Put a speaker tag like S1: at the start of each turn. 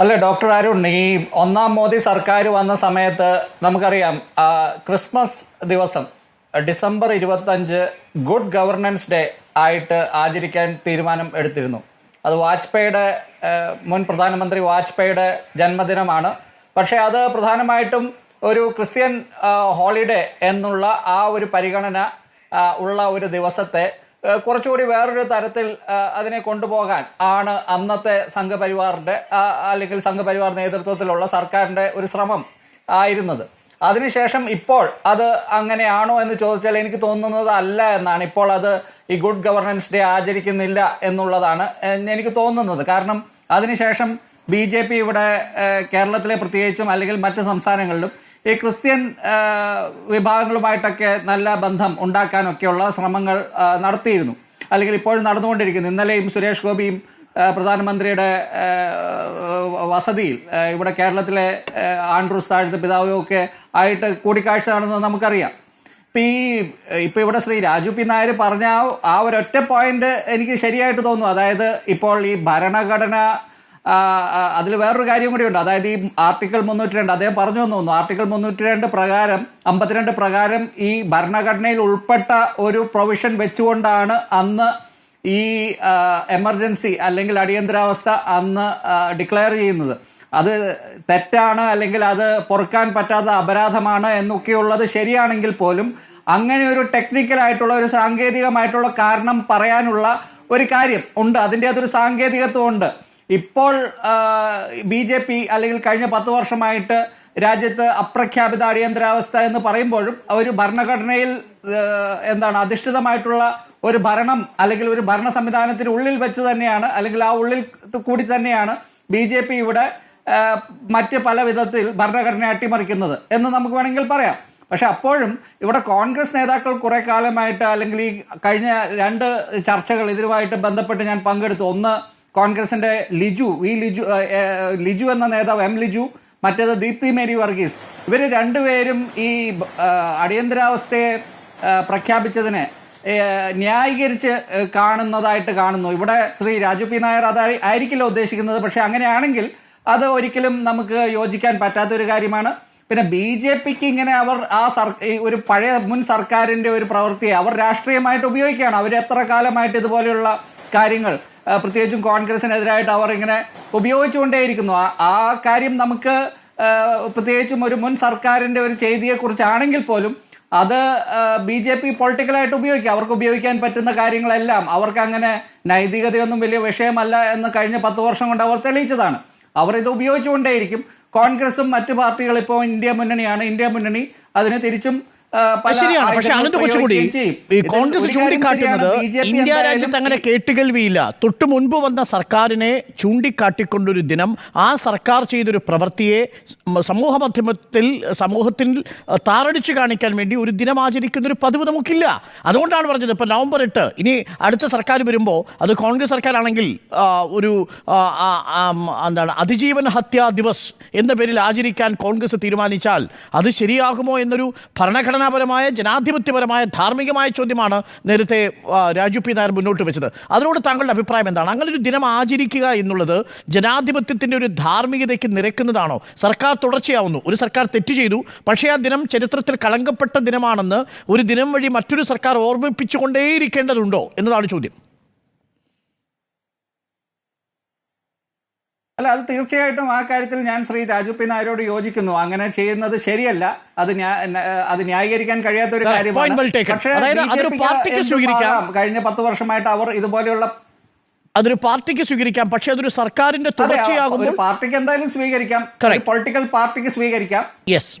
S1: അല്ല ഡോക്ടർ അരുൺ ഈ ഒന്നാം മോദി സർക്കാർ വന്ന സമയത്ത് നമുക്കറിയാം ക്രിസ്മസ് ദിവസം ഡിസംബർ ഇരുപത്തഞ്ച് ഗുഡ് ഗവർണൻസ് ഡേ ആയിട്ട് ആചരിക്കാൻ തീരുമാനം എടുത്തിരുന്നു. അത് വാജ്പേയിയുടെ മുൻ പ്രധാനമന്ത്രി വാജ്പേയിയുടെ ജന്മദിനമാണ്. പക്ഷേ അത് പ്രധാനമായിട്ടും ഒരു ക്രിസ്ത്യൻ ഹോളിഡേ എന്നുള്ള ആ ഒരു പരിഗണന ഉള്ള ഒരു ദിവസത്തെ കുറച്ചുകൂടി വേറൊരു തരത്തിൽ അതിനെ കൊണ്ടുപോകാൻ ആണ് അന്നത്തെ സംഘപരിവാറിന്റെ അല്ലെങ്കിൽ സംഘപരിവാർ നേതൃത്വത്തിലുള്ള സർക്കാരിന്റെ ഒരു ശ്രമം ആയിരുന്നത്. അതിനുശേഷം ഇപ്പോൾ അത് അങ്ങനെയാണോ എന്ന് ചോദിച്ചാൽ എനിക്ക് തോന്നുന്നത് അല്ല എന്നാണ്. ഇപ്പോൾ അത് ഈ ഗുഡ് ഗവർണൻസ് ഡേ ആചരിക്കുന്നില്ല എന്നുള്ളതാണ് എനിക്ക് തോന്നുന്നത്. കാരണം അതിനുശേഷം ബി ജെ പി ഇവിടെ കേരളത്തിലെ പ്രത്യേകിച്ചും അല്ലെങ്കിൽ മറ്റ് സംസ്ഥാനങ്ങളിലും ഈ ക്രിസ്ത്യൻ വിഭാഗങ്ങളുമായിട്ടൊക്കെ നല്ല ബന്ധം ഉണ്ടാക്കാനൊക്കെയുള്ള ശ്രമങ്ങൾ നടത്തിയിരുന്നു. അല്ലെങ്കിൽ ഇപ്പോഴും നടന്നുകൊണ്ടിരിക്കുന്നു. ഇന്നലെയും സുരേഷ് ഗോപിയും പ്രധാനമന്ത്രിയുടെ വസതിയിൽ ഇവിടെ കേരളത്തിലെ ആൻഡ്രൂസ് താഴത്തെ പിതാവും ഒക്കെ ആയിട്ട് കൂടിക്കാഴ്ച നടന്നത് നമുക്കറിയാം. ഇപ്പം ഈ ഇപ്പം ഇവിടെ ശ്രീ രാജു പി നായർ പറഞ്ഞ ആ ഒരൊറ്റ പോയിന്റ് എനിക്ക് ശരിയായിട്ട് തോന്നുന്നു. അതായത് ഇപ്പോൾ ഈ ഭരണഘടന അതിൽ വേറൊരു കാര്യം കൂടിയുണ്ട് അതായത് ഈ ആർട്ടിക്കിൾ മുന്നൂറ്റി രണ്ട് അദ്ദേഹം പറഞ്ഞു തോന്നുന്നു. ആർട്ടിക്കിൾ മുന്നൂറ്റി രണ്ട് പ്രകാരം അമ്പത്തിരണ്ട് പ്രകാരം ഈ ഭരണഘടനയിൽ ഉൾപ്പെട്ട ഒരു പ്രൊവിഷൻ വെച്ചുകൊണ്ടാണ് അന്ന് ഈ എമർജൻസി അല്ലെങ്കിൽ അടിയന്തരാവസ്ഥ അന്ന് ഡിക്ലെയർ ചെയ്യുന്നത്. അത് തെറ്റാണ് അല്ലെങ്കിൽ അത് പൊറുക്കാൻ പറ്റാത്ത അപരാധമാണ് എന്നൊക്കെയുള്ളത് ശരിയാണെങ്കിൽ പോലും അങ്ങനെ ഒരു ടെക്നിക്കലായിട്ടുള്ള ഒരു സാങ്കേതികമായിട്ടുള്ള കാരണം പറയാനുള്ള ഒരു കാര്യം ഉണ്ട്. അതിന്റെ അതൊരു സാങ്കേതികത്വം ഉണ്ട്. ഇപ്പോൾ ബി ജെ പി അല്ലെങ്കിൽ കഴിഞ്ഞ പത്ത് വർഷമായിട്ട് രാജ്യത്ത് അപ്രഖ്യാപിത അടിയന്തരാവസ്ഥ എന്ന് പറയുമ്പോഴും ഒരു ഭരണഘടനയിൽ എന്താണ് അധിഷ്ഠിതമായിട്ടുള്ള ഒരു ഭരണം അല്ലെങ്കിൽ ഒരു ഭരണ സംവിധാനത്തിന് ഉള്ളിൽ വെച്ച് തന്നെയാണ് അല്ലെങ്കിൽ ആ ഉള്ളിൽ കൂടി തന്നെയാണ് ബി ജെ പി ഇവിടെ മറ്റ് പല വിധത്തിൽ ഭരണഘടന അട്ടിമറിക്കുന്നത് എന്ന് നമുക്ക് വേണമെങ്കിൽ പറയാം. പക്ഷെ അപ്പോഴും ഇവിടെ കോൺഗ്രസ് നേതാക്കൾ കുറെ കാലമായിട്ട് അല്ലെങ്കിൽ ഈ കഴിഞ്ഞ രണ്ട് ചർച്ചകൾ ഇതുമായിട്ട് ബന്ധപ്പെട്ട് ഞാൻ പങ്കെടുത്തു. ഒന്ന് കോൺഗ്രസിന്റെ ലിജു വി ലിജു ലിജു എന്ന നേതാവ് എം ലിജു മറ്റേത് ദീപ്തി മേരി വർഗീസ്. ഇവർ രണ്ടുപേരും ഈ അടിയന്തരാവസ്ഥയെ പ്രഖ്യാപിച്ചതിനെ ന്യായീകരിച്ച് കാണുന്നതായിട്ട് കാണുന്നു. ഇവിടെ ശ്രീ രാജു പി നായർ അത് ആയിരിക്കില്ല ഉദ്ദേശിക്കുന്നത്. പക്ഷേ അങ്ങനെയാണെങ്കിൽ അത് ഒരിക്കലും നമുക്ക് യോജിക്കാൻ പറ്റാത്ത ഒരു കാര്യമാണ്. പിന്നെ ബി ജെ പിക്ക് ഇങ്ങനെ അവർ ആ സർ ഒരു പഴയ മുൻ സർക്കാരിന്റെ ഒരു പ്രവൃത്തിയെ അവർ രാഷ്ട്രീയമായിട്ട് ഉപയോഗിക്കുകയാണ്. അവർ എത്ര കാലമായിട്ട് ഇതുപോലെയുള്ള കാര്യങ്ങൾ പ്രത്യേകിച്ചും കോൺഗ്രസിനെതിരായിട്ട് അവർ ഇങ്ങനെ ഉപയോഗിച്ചുകൊണ്ടേയിരിക്കുന്നു. ആ കാര്യം നമുക്ക് പ്രത്യേകിച്ചും ഒരു മുൻ സർക്കാരിന്റെ ഒരു ചെയ്തിയെക്കുറിച്ചാണെങ്കിൽ പോലും അത് ബി ജെ പി പൊളിറ്റിക്കലായിട്ട് ഉപയോഗിക്കുക അവർക്ക് ഉപയോഗിക്കാൻ പറ്റുന്ന കാര്യങ്ങളെല്ലാം അവർക്ക് അങ്ങനെ നൈതികതയൊന്നും വലിയ വിഷയമല്ല എന്ന് കഴിഞ്ഞ പത്ത് വർഷം കൊണ്ട് അവർ തെളിയിച്ചതാണ്. അവർ ഇത് ഉപയോഗിച്ചുകൊണ്ടേയിരിക്കും. കോൺഗ്രസും മറ്റു പാർട്ടികൾ ഇപ്പോൾ ഇന്ത്യ മുന്നണിയാണ്. ഇന്ത്യ മുന്നണി അതിനെ തിരിച്ചും
S2: ശരിയാണ്. പക്ഷെ
S1: അതിന്റെ ചെയ്യും.
S2: ഈ കോൺഗ്രസ് ചൂണ്ടിക്കാട്ടുന്നത് ഇന്ത്യ രാജ്യത്ത് അങ്ങനെ കേട്ടുകേൾവിയില്ല. തൊട്ടു മുൻപ് വന്ന സർക്കാരിനെ ചൂണ്ടിക്കാട്ടിക്കൊണ്ടൊരു ദിനം ആ സർക്കാർ ചെയ്തൊരു പ്രവൃത്തിയെ സമൂഹ മാധ്യമത്തിൽ സമൂഹത്തിൽ താറടിച്ചു കാണിക്കാൻ വേണ്ടി ഒരു ദിനം ആചരിക്കുന്ന ഒരു പതിവ് നമുക്കില്ല. അതുകൊണ്ടാണ് പറഞ്ഞത് ഇപ്പൊ നവംബർ എട്ട്. ഇനി അടുത്ത സർക്കാർ വരുമ്പോൾ അത് കോൺഗ്രസ് സർക്കാരാണെങ്കിൽ ഒരു എന്താണ് അതിജീവൻ ഹത്യാ ദിവസ് എന്ന പേരിൽ ആചരിക്കാൻ കോൺഗ്രസ് തീരുമാനിച്ചാൽ അത് ശരിയാകുമോ എന്നൊരു ഭരണഘടനാപരമായ ജനാധിപത്യപരമായ ധാർമ്മികമായ ചോദ്യമാണ് നേരത്തെ രാജു പി നായർ മുന്നോട്ട് വെച്ചത്. അതിനോട് താങ്കളുടെ അഭിപ്രായം എന്താണ്? അങ്ങനെ ഒരു ദിനം ആചരിക്കുക എന്നുള്ളത് ജനാധിപത്യത്തിന്റെ ഒരു ധാർമ്മികതയ്ക്ക് നിരക്കുന്നതാണോ? സർക്കാർ തുടർച്ചയാവുന്നു. ഒരു സർക്കാർ തെറ്റ് ചെയ്തു. പക്ഷേ ആ ദിനം ചരിത്രത്തിൽ കളങ്കപ്പെട്ട ദിനമാണെന്ന് ഒരു ദിനം വഴി മറ്റൊരു സർക്കാർ ഓർമ്മിപ്പിച്ചുകൊണ്ടേയിരിക്കേണ്ടതുണ്ടോ എന്നതാണ് ചോദ്യം.
S1: അല്ല അത് തീർച്ചയായിട്ടും ആ കാര്യത്തിൽ ഞാൻ ശ്രീ രാജു പി നായരോട് യോജിക്കുന്നു. അങ്ങനെ ചെയ്യുന്നത് ശരിയല്ല. അത് അത് ന്യായീകരിക്കാൻ കഴിയാത്ത ഒരു കാര്യമാണ്. പക്ഷേ കഴിഞ്ഞ പത്ത് വർഷമായിട്ട് അവർ ഇതുപോലെയുള്ള
S2: അതൊരു പാർട്ടിക്ക് സ്വീകരിക്കാം. പക്ഷെ അതൊരു സർക്കാരിന്റെ
S1: തുടർച്ചയാകും
S2: തുടർച്ചയാകുമ്പോൾ
S1: പാർട്ടിക്ക് എന്തായാലും സ്വീകരിക്കാം. പൊളിറ്റിക്കൽ പാർട്ടിക്ക് സ്വീകരിക്കാം.
S2: യെസ്